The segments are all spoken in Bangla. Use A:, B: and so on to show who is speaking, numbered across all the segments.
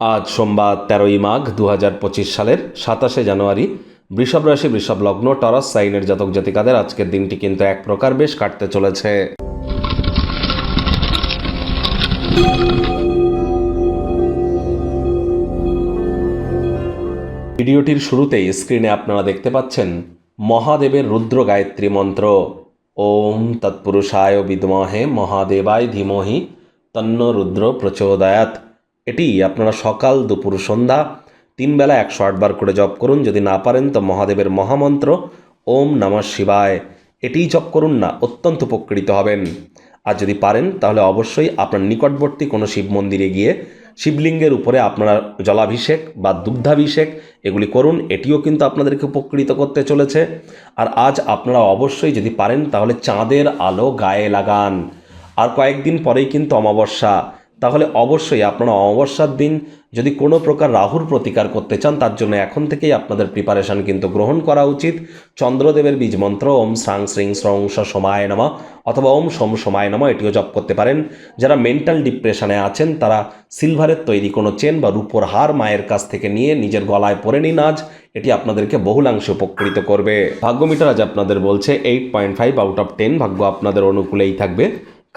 A: আজ সোমবার তেরোই মাঘ দু হাজার পঁচিশ সালের সাতাশে জানুয়ারি। বৃষভ রাশি, বৃষভ লগ্ন, টরাস সাইনের জাতক জাতিকাদের আজকের দিনটি কিন্তু এক প্রকার বেশ কাটতে চলেছে। ভিডিওটির শুরুতেই স্ক্রিনে আপনারা দেখতে পাচ্ছেন মহাদেবের রুদ্র গায়ত্রী মন্ত্র। ওম তৎপুরুষায় বিদমহে মহাদেবায় ধীমহি তন্ন রুদ্র প্রচোদয়াত এটি আপনারা সকাল, দুপুর, সন্ধ্যা তিন বেলা একশো আটবার করে জপ করুন। যদি না পারেন, তো মহাদেবের মহামন্ত্র, ওম নমঃ শিবায়, এটিই জপ করুন না, অত্যন্ত উপকৃত হবেন। আর যদি পারেন, তাহলে অবশ্যই আপনার নিকটবর্তী কোনো শিব মন্দিরে গিয়ে শিবলিঙ্গের উপরে আপনারা জলাভিষেক বা দুগ্ধাভিষেক এগুলি করুন। এটিও কিন্তু আপনাদেরকে উপকৃত করতে চলেছে। আর আজ আপনারা অবশ্যই যদি পারেন, তাহলে চাঁদের আলো গায়ে লাগান। আর কয়েকদিন পরেই কিন্তু অমাবস্যা তাহলে অবশ্যই আপনারা অমাবস্যার দিন যদি কোনো প্রকার রাহুর প্রতিকার করতে চান, তার জন্য এখন থেকেই আপনাদের প্রিপারেশন কিন্তু গ্রহণ করা উচিত। চন্দ্রদেবের বীজ মন্ত্র, ওম শ্রাং শ্রিং শ্রং স সমায় নমা, অথবা ওম সোম সমায় নমা, এটিও জপ করতে পারেন। যারা মেন্টাল ডিপ্রেশনে আছেন, তারা সিলভারের তৈরি কোনো চেন বা রূপোর হার মায়ের কাছ থেকে নিয়ে নিজের গলায় পরে নিন আজ। এটি আপনাদেরকে বহুলাংশে উপকৃত করবে। ভাগ্যমিটার আজ আপনাদের বলছে eight point five out of ten ভাগ্য আপনাদের অনুকূলেই থাকবে।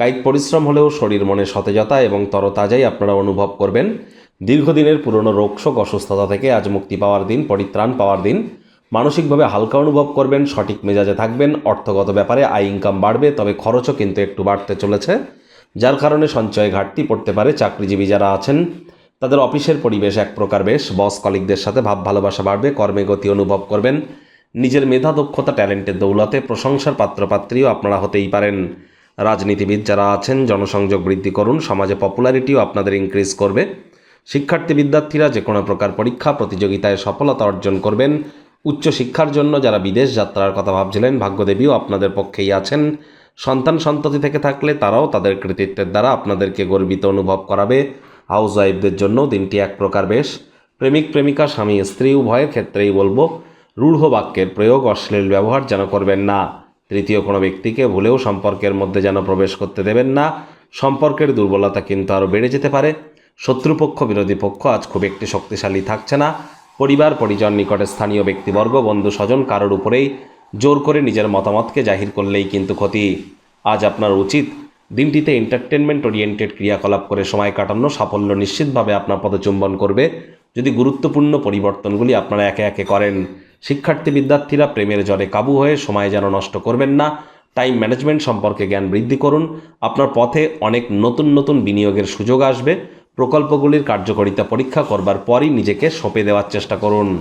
A: কায়িক পরিশ্রম হলেও শরীর মনে সতেজতা এবং তরতাজাই আপনারা অনুভব করবেন। দীর্ঘদিনের পুরনো রোগশোক, অসুস্থতা থেকে আজ মুক্তি পাওয়ার দিন, পরিত্রাণ পাওয়ার দিন। মানসিকভাবে হালকা অনুভব করবেন, সঠিক মেজাজে থাকবেন, অর্থগত ব্যাপারে আয় ইনকাম বাড়বে, তবে খরচও কিন্তু একটু বাড়তে চলেছে। যার কারণে সঞ্চয়ে ঘাটতি পড়তে পারে, চাকরিজীবী যারা আছেন, তাদের অফিসের পরিবেশ এক প্রকার বেশ। বস কলিকদের সাথে ভাব ভালোবাসা বাড়বে, কর্মে গতি অনুভব করবেন। নিজের মেধা, দক্ষতা, ট্যালেন্টের দৌলতে প্রশংসার পাত্রপাত্রীও আপনারা হতেই পারেন। রাজনীতিবিদ যারা আছেন, জনসংযোগ বৃদ্ধি করুন, সমাজে পপুলারিটিও আপনাদের ইনক্রিজ করবে। শিক্ষার্থী বিদ্যার্থীরা যে কোনো প্রকার পরীক্ষা, প্রতিযোগিতায় সফলতা অর্জন করবেন। উচ্চ শিক্ষার জন্য যারা বিদেশ যাত্রার কথা ভাবছিলেন, ভাগ্যদেবীও আপনাদের পক্ষেই আছেন। সন্তান সন্ততি থেকে থাকলে তারাও তাদের কৃতিত্বের দ্বারা আপনাদেরকে গর্বিত অনুভব করাবে। হাউস ওয়াইফদের জন্য দিনটি এক প্রকার বেশ। প্রেমিক, প্রেমিকা, স্বামী, স্ত্রী, উভয়ের ক্ষেত্রেই বলব, রূঢ় বাক্যের প্রয়োগ, অশ্লীল ব্যবহার যেন করবেন না। তৃতীয় কোনো ব্যক্তিকে ভুলেও সম্পর্কের মধ্যে যেন প্রবেশ করতে দেবেন না। সম্পর্কের দুর্বলতা কিন্তু আরও বেড়ে যেতে পারে। শত্রুপক্ষ, বিরোধী পক্ষ আজ খুব একটি শক্তিশালী থাকছে না। পরিবার, পরিজন, নিকটে স্থানীয় ব্যক্তিবর্গ, বন্ধু, স্বজন কারোর উপরেই জোর করে নিজের মতামতকে জাহির করলেই কিন্তু ক্ষতি। আজ আপনার উচিত দিনটিতে এন্টারটেনমেন্ট ওরিয়েন্টেড ক্রিয়াকলাপ করে সময় কাটানো। সাফল্য নিশ্চিতভাবে আপনার পদচুম্বন করবে। যদি গুরুত্বপূর্ণ পরিবর্তনগুলি আপনারা একে একে করেন, শিক্ষার্থী বিদ্যার্থীরা প্রেমের জ্বরে কাবু হয়ে সময় যেন নষ্ট করবেন না, টাইম ম্যানেজমেন্ট সম্পর্কে জ্ঞান বৃদ্ধি করুন, আপনার পথে অনেক নতুন নতুন বিনিয়োগের সুযোগ আসবে, প্রকল্পগুলির কার্যকারিতা পরীক্ষা করবার পরই নিজেকে সঁপে দেওয়ার চেষ্টা করুন।